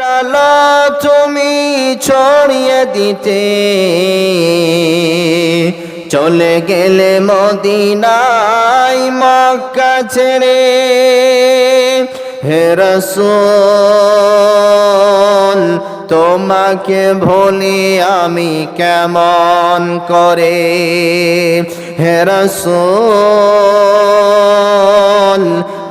আলো তুমি ছড়িয়ে দিতে। চলে গেলে মদিনাই মক্কা ছেড়ে হে রসুল, তোমাকে ভুলি আমি কেমন করে? হে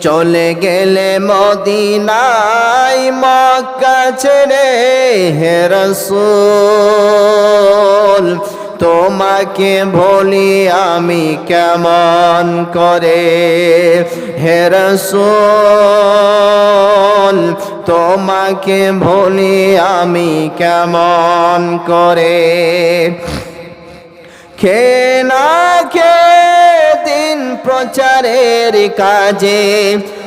চলে গেলে মদিনাই মক্কা ছেড়ে, হে রসুল, তোমাকে বলি আমি কেমন করে? হে রসুল, তোমাকে বলি আমি কেমন করে? খে না খে প্রচারের কাজে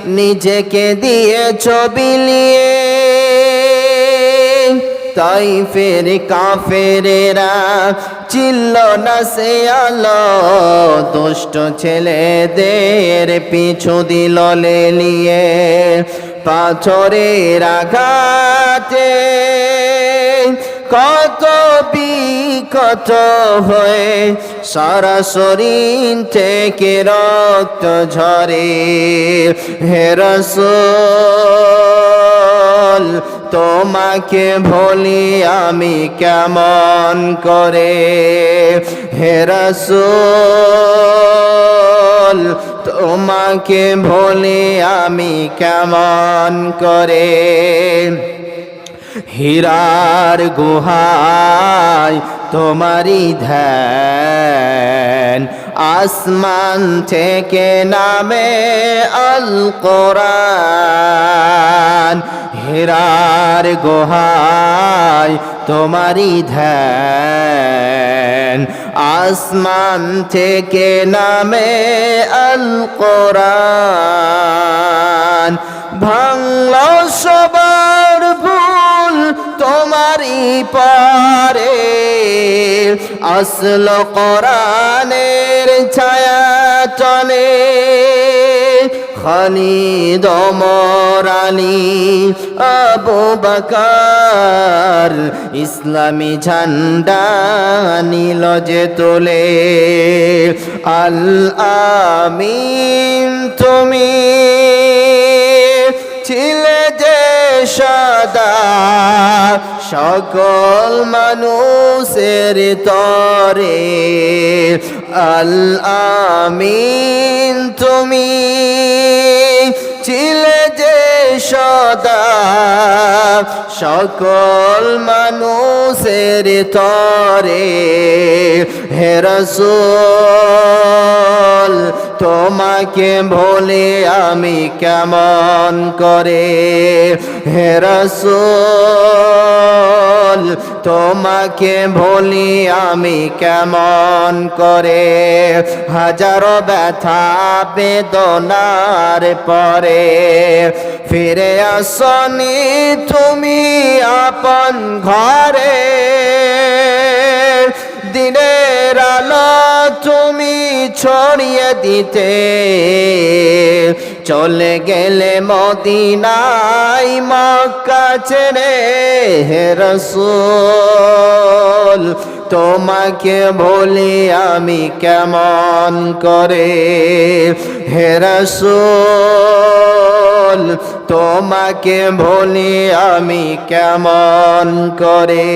নিজেকে দিয়ে ছবিলিয়ে তাই ফের কাফেরেরা চিল্ল না সে আলো, দুষ্ট ছেলেদের পিছু দিল লেলিয়ে পাথরের আঘাতে কত বিকত হয়ে সারা শরীর থেকে রক্ত ঝরে। হে রসুল, তোমাকে ভুলি আমি কেমন করে? হে রসুল, তোমাকে ভুলি আমি কেমন করে? হীরার গুহায় তোমারি ধ্যান। আসমান থেকে নামে আল কোরআন হীরার গুহায় তোমারি ধ্যান। আসমান থেকে নামে আল কোরআন ভাঙল ভুল তোমারই পারে। আসল কোরআনের ছায়া চলে। খালিদ ওমর আলী আবু বকর ইসলামী ঝান্ডা নীল যে তোলে। আল আমিন, তুমি সদা, সকল মানুষের তরে। আল আমিন, তুমি ছিলে যে সদা, সকল মানুষের তরে। হে রসুল তোমাকে বলে আমি কেমন করে? হে রসুল, তোমাকে বলি আমি কেমন করে? হাজারো ব্যথা বেদনার পরে ফিরে আসনি তুমি আপন ঘরে। ছড়িয়ে দিতে। চলে গেলে মদিনাই মক্কা ছেড়ে, হে রসুল, তোমাকে বলি আমি কেমন করে? হে রসুল, তোমাকে বলি আমি কেমন করে?